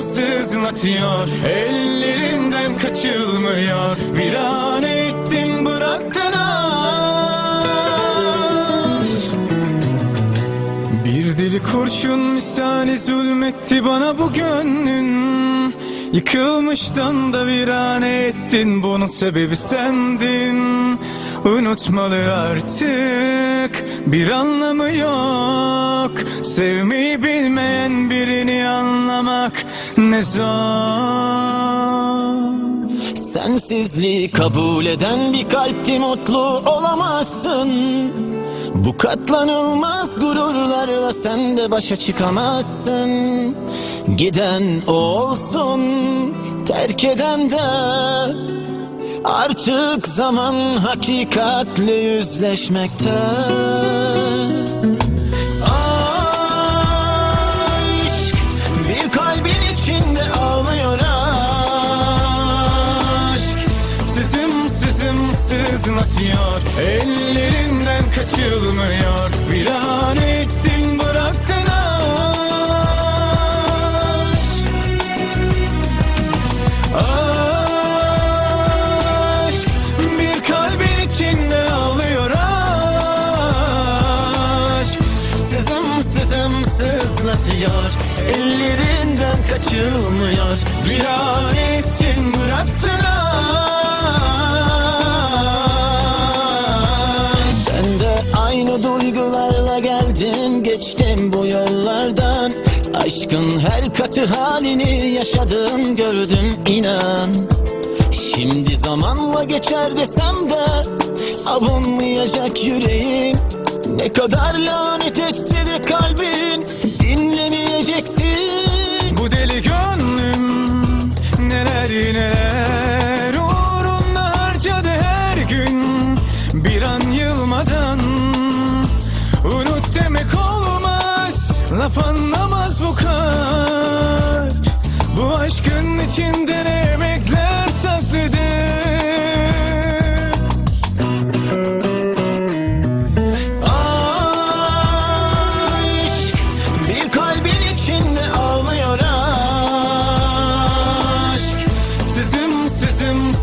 sızlatıyor. Ellerinden kaçılmıyor. Virane ettin bıraktın aşk Bir deli kurşun misali zulmetti bana bu gönlün. Yıkılmıştan da virane ettin Bunun sebebi sendin. Unutmalı artık Bir anlamı yok. Sevmeyi bilmeyen birini anlamak ne zor. Sensizliği kabul eden bir kalpti mutlu olamazsın. Bu katlanılmaz gururlarla sen de başa çıkamazsın. Giden o olsun terk eden de Artık zaman hakikatle yüzleşmekte. Aşk bir kalbin içinde ağlıyor aşk. Sızım sızım sızlatıyor. Ellerinden kaçılmıyor. Virane ettin bıraktın Sızım sızlatıyor. Ellerinden kaçılmıyor. Virane ettin bıraktın Ben de aynı duygularla geldim Geçtim bu yollardan. Aşkın her katı halini yaşadım gördüm inan. Şimdi zamanla geçer desem de Avunmayacak yüreğim. Ne kadar lanet etse de kalbin Dinlemeyeceksin Bu deli gönlüm neler neler uğrunda harcadı her gün. Bir an yılmadan unut demek olmaz. Laf anlamaz bu kalp. Bu aşkın içinde ne emekler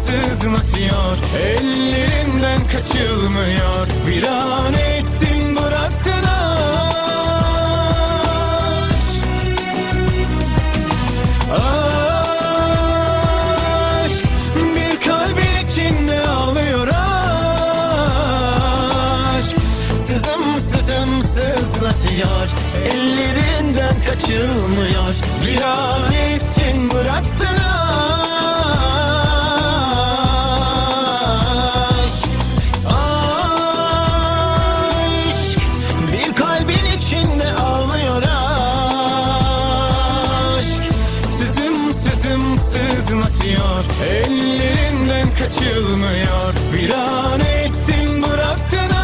sızım sızlatıyor. Ellerinden kaçılmıyor. Bir an ettin bıraktın aşk Aşk bir kalbin içinde ağlıyor. Aşk Sızım sızım sızlatıyor. Ellerinden kaçılmıyor. Bir an ettin bıraktın sızım sızım atıyor. Ellerinden kaçılmıyor. Bir an ettim bıraktın